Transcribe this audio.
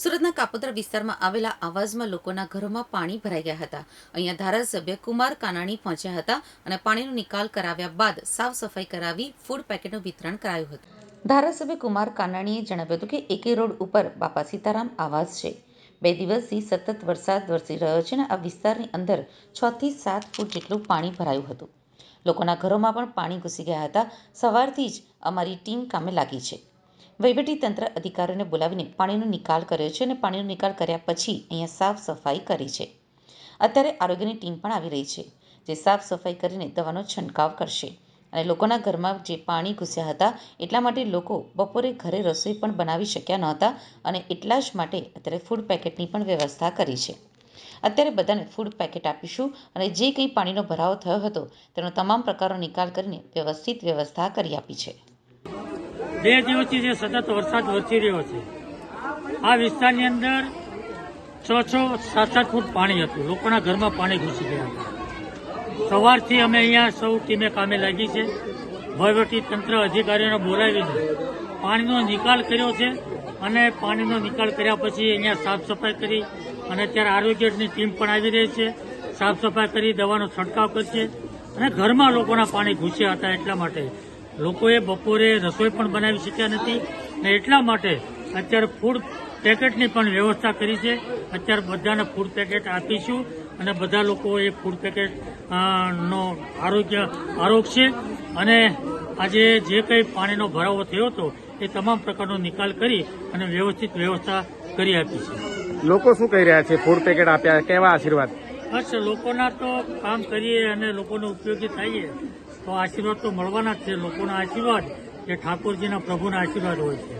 સુરતના કાપોદ્રા વિસ્તારમાં આવેલા આવાજમાં લોકોના ઘરોમાં પાણી ભરાઈ ગયા હતા. અહીંયા ધારાસભ્ય કુમાર કાનાણી પહોંચ્યા હતા અને પાણીનો નિકાલ કરાવ્યા બાદ સાફ સફાઈ કરાવી ફૂડ પેકેટનું વિતરણ કરાયું હતું. ધારાસભ્ય કુમાર કાનાણીએ જણાવ્યું હતું કે એકે રોડ ઉપર બાપા સીતારામ આવાસ છે. બે દિવસથી સતત વરસાદ વરસી રહ્યો છે અને આ વિસ્તારની અંદર છ થી સાત ફૂટ જેટલું પાણી ભરાયું હતું. લોકોના ઘરોમાં પણ પાણી ઘૂસી ગયા હતા. સવારથી જ અમારી ટીમ કામે લાગી છે. વહીવટીતંત્ર અધિકારીઓને બોલાવીને પાણીનો નિકાલ કર્યો છે અને પાણીનો નિકાલ કર્યા પછી અહીંયા સાફ સફાઈ કરી છે. અત્યારે આરોગ્યની ટીમ પણ આવી રહી છે, જે સાફ સફાઈ કરીને દવાનો છંટકાવ કરશે. અને લોકોના ઘરમાં જે પાણી ઘૂસ્યા હતા, એટલા માટે લોકો બપોરે ઘરે રસોઈ પણ બનાવી શક્યા નહોતા અને એટલા જ માટે અત્યારે ફૂડ પેકેટની પણ વ્યવસ્થા કરી છે. અત્યારે બધાને ફૂડ પેકેટ આપીશું અને જે કંઈ પાણીનો ભરાવો થયો હતો, તેનો તમામ પ્રકારનો નિકાલ કરીને વ્યવસ્થિત વ્યવસ્થા કરી આપી છે. બે દિવસથી જે સતત વરસાદ વરસી રહ્યો છે. આ વિસ્તારની અંદર છ છ સાત સાત ફૂટ પાણી હતું. લોકોના ઘરમાં પાણી ઘૂસી ગયા હતા. સવારથી અમે અહીંયા સૌ ટીમે કામે લાગી છે. વહીવટી તંત્ર અધિકારીઓને બોલાવીને પાણીનો નિકાલ કર્યો છે અને પાણીનો નિકાલ કર્યા પછી અહીંયા સાફ સફાઈ કરી અને અત્યારે આરોગ્યની ટીમ પણ આવી રહી છે. સાફ સફાઈ કરી, દવાનો છંટકાવ કરશે અને ઘરમાં લોકોના પાણી ઘૂસ્યા હતા એટલા માટે. લોકોએ બપોરે રસોઈ પણ બનાવી શક્યા નથી ને એટલા માટે અત્યારે ફૂડ પેકેટની પણ વ્યવસ્થા કરી છે. અત્યારે બધાને ફૂડ પેકેટ આપીશું અને બધા લોકો એ ફૂડ પેકેટ નો આરોગ્ય આરોગશે અને આજે જે કંઈ પાણીનો ભરાવો થયો હતો એ તમામ પ્રકારનો નિકાલ કરી અને વ્યવસ્થિત વ્યવસ્થા કરી આપી છે. લોકો શું કહી રહ્યા છે? ફૂડ પેકેટ આપ્યા, કેવા આશીર્વાદ? બસ લોકોના તો કામ કરીએ અને લોકોને ઉપયોગી થઈએ, તો આશીર્વાદ તો મળવાના જ છે. લોકોના આશીર્વાદ, એ ઠાકોરજીના પ્રભુના આશીર્વાદ હોય છે.